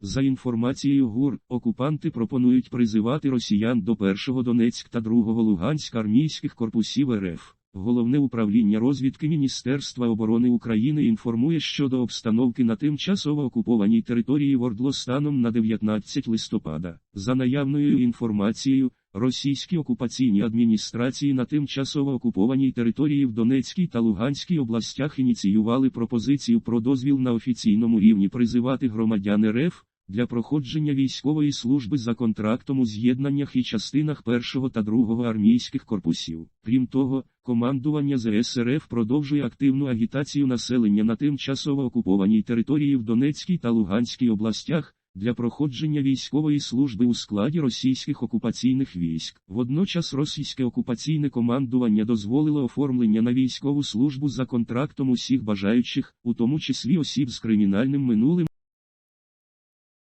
За інформацією ГУР, окупанти пропонують призивати росіян до 1-го Донецьк та 2-го Луганськ армійських корпусів РФ. Головне управління розвідки Міністерства оборони України інформує щодо обстановки на тимчасово окупованій території Вордло станом на 19 листопада. За наявною інформацією, російські окупаційні адміністрації на тимчасово окупованій території в Донецькій та Луганській областях ініціювали пропозицію про дозвіл на офіційному рівні призивати громадян РФ для проходження військової служби за контрактом у з'єднаннях і частинах 1 та 2 армійських корпусів. Крім того, командування ЗСРФ продовжує активну агітацію населення на тимчасово окупованій території в Донецькій та Луганській областях для проходження військової служби у складі російських окупаційних військ. Водночас російське окупаційне командування дозволило оформлення на військову службу за контрактом усіх бажаючих, у тому числі осіб з кримінальним минулим.